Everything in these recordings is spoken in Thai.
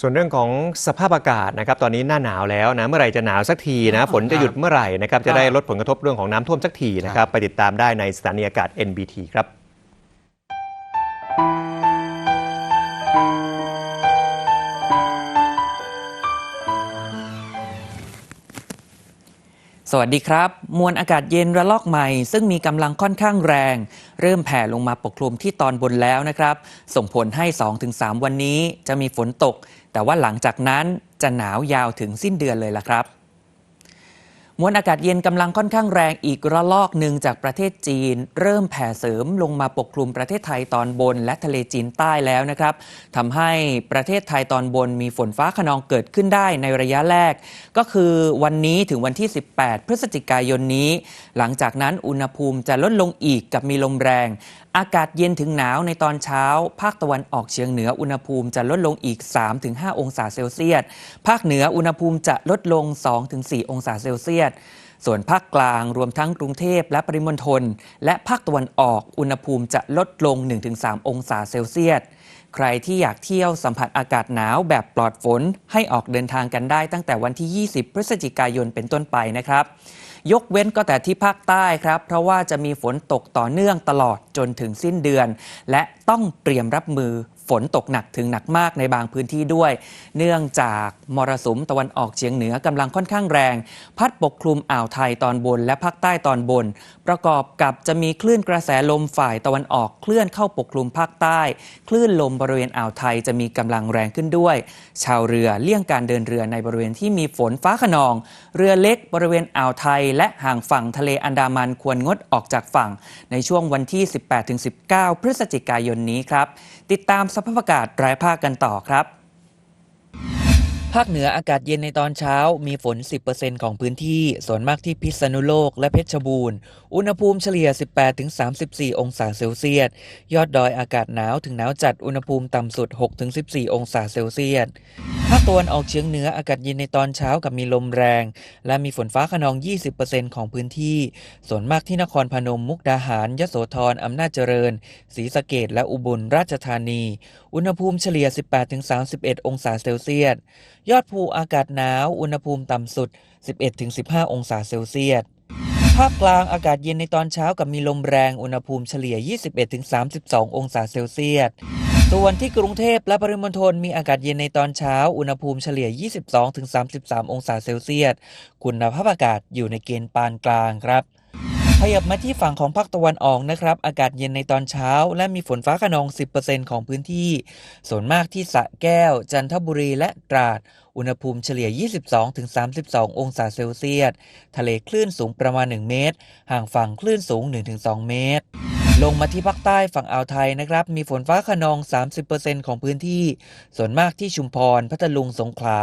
ส่วนเรื่องของสภาพอากาศนะครับตอนนี้หน้าหนาวแล้วนะเมื่อไหร่จะหนาวสักทีนะฝนจะหยุดเมื่อไหร่นะครับจะได้ลดผลกระทบเรื่องของน้ำท่วมสักทีนะครับไปติดตามได้ในสถานีอากาศ NBT ครับ สวัสดีครับ มวลอากาศเย็นระลอกใหม่ ซึ่งมีกำลังค่อนข้างแรง เริ่มแผ่ลงมาปกคลุมที่ตอนบนแล้วนะครับ ส่งผลให้ 2-3 วันนี้จะมีฝนตก แต่ว่าหลังจากนั้นจะหนาวยาวถึงสิ้นเดือนเลยล่ะครับ มวลอากาศเย็นกำลังค่อนข้างแรงอีกระลอกหนึ่งจากประเทศจีน เริ่มแผ่เสริมลงมาปกคลุมประเทศไทยตอนบนและทะเลจีนใต้แล้วนะครับทำให้ประเทศไทยตอนบนมีฝนฟ้าขนองเกิดขึ้นได้ในระยะแรก ก็คือวันนี้ถึงวันที่ 18 พฤศจิกายนนี้ หลังจากนั้นอุณหภูมิจะลดลงอีกกับมีลมแรง อากาศเย็นถึงหนาวในตอนเช้า ภาคตะวันออกเฉียงเหนืออุณหภูมิจะลดลงอีก 3-5 องศาเซลเซียส ภาคเหนืออุณหภูมิจะลดลง 2-4 องศาเซลเซียสส่วนภาคกลางรวมทั้งกรุงเทพและปริมณฑลและภาคตะวันออกอุณหภูมิจะลดลง 1-3 องศาเซลเซียส ใครที่อยากเที่ยวสัมผัสอากาศหนาวแบบปลอดฝนให้ออกเดินทางกันได้ตั้งแต่วันที่ 20 พฤศจิกายนเป็นต้นไปนะครับ ยกเว้นก็แต่ที่ภาคใต้ครับ เพราะว่าจะมีฝนตกต่อเนื่องตลอดจนถึงสิ้นเดือน และต้องเตรียมรับมือ ฝนตกหนักถึงหนักมากในบางพื้นที่ด้วย เนื่องจากมรสุมตะวันออกเฉียงเหนือกำลังค่อนข้างแรง พัดปกคลุมอ่าวไทยตอนบนและภาคใต้ตอนบน ประกอบกับจะมีคลื่นกระแสลมฝ่ายตะวันออกเคลื่อนเข้าปกคลุมภาคใต้ คลื่นลมบริเวณอ่าวไทยจะมีกำลังแรงขึ้นด้วย ชาวเรือเลี่ยงการเดินเรือในบริเวณที่มีฝนฟ้าขนอง เรือเล็กบริเวณอ่าวไทย และห่างฝั่งทะเลอันดามันควรงดออกจากฝั่ง ในช่วงวันที่ 18-19 พฤศจิกายนนี้ครับติดตามสภาพอากาศรายภาคกันต่อครับ ภาคเหนืออากาศเย็นในตอนเช้า มีฝน 10%ของพื้นที่ ส่วนมากที่พิษณุโลกและเพชรบูรณ์ อุณหภูมิเฉลี่ย 18-34 องศาเซลเซียส ยอดดอยอากาศหนาวถึงหนาวจัด อุณหภูมิต่ำสุด 6-14 องศาเซลเซียสภาคตะวันออกเฉียงเหนืออากาศเย็นในตอนเช้ากับมีลมแรง และมีฝนฟ้าขนอง 20%ของพื้นที่ ส่วนมากที่นครพนม มุกดาหาร ยโสธร อำนาจเจริญ ศรีสะเกดและอุบลราชธานี อุณหภูมิเฉลี่ย 18-31 องศาเซลเซียส ยอดภูอากาศหนาว อุณหภูมิต่ำสุด 11-15 องศาเซลเซียสภาคกลางอากาศเย็นในตอนเช้ากับมีลมแรง อุณหภูมิเฉลี่ย 21-32 องศาเซลเซียส ส่วนที่กรุงเทพและปริมณฑลมีอากาศเย็นในตอนเช้า อุณหภูมิเฉลี่ย 22-33 องศาเซลเซียส คุณภาพอากาศอยู่ในเกณฑ์ปานกลางครับ ขยับมาที่ฝั่งของภาคตะวันออกนะครับ อากาศเย็นในตอนเช้า และมีฝนฟ้าขนอง 10%ของพื้นที่ ส่วนมากที่สระแก้ว จันทบุรีและตราด อุณหภูมิเฉลี่ย 22-32 องศาเซลเซียส ทะเลคลื่นสูงประมาณ 1 เมตร ห่างฝั่งคลื่นสูง 1-2 เมตร ลงมาที่ภาคใต้ฝั่งอ่าวไทยนะครับ มีฝนฟ้าขนอง 30%ของพื้นที่ ส่วนมากที่ชุมพร พัทลุง สงขลา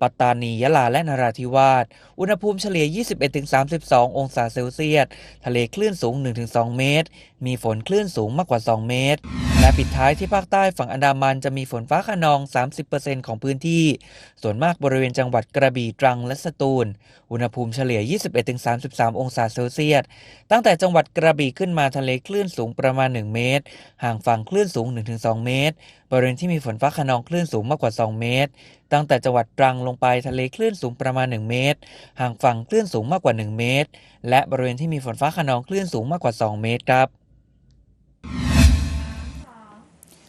ปัตตานี ยะลา และนราธิวาส อุณหภูมิเฉลี่ย 21-32 องศาเซลเซียส ทะเลคลื่นสูง 1-2 เมตร มีฝนคลื่นสูงมากกว่า 2 เมตร และปิดท้ายที่ภาคใต้ฝั่งอันดามันจะมีฝนฟ้าขนอง 30%ของพื้นที่ ส่วนมากบริเวณจังหวัดกระบี่ตรังและสตูล อุณหภูมิเฉลี่ย 21-33 องศาเซลเซียส ตั้งแต่จังหวัดกระบี่ขึ้นมาทะเลคลื่นสูงประมาณ 1 เมตร ห่างฝั่งคลื่นสูง 1-2 เมตร บริเวณที่มีฝนฟ้าขนองคลื่นสูงมากกว่า 2 เมตร ตั้งแต่จังหวัดตรังลงไปทะเลคลื่นสูงประมาณ 1 เมตร ห่างฝั่งคลื่นสูงมากกว่า 1 เมตร และบริเวณที่มีฝนฟ้าขนองคลื่นสูงมากกว่า 2 เมตรครับ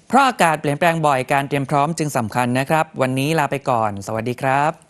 เพราะอากาศเปลี่ยนแปลงบ่อยการเตรียมพร้อมจึงสำคัญนะครับ วันนี้ลาไปก่อน สวัสดีครับ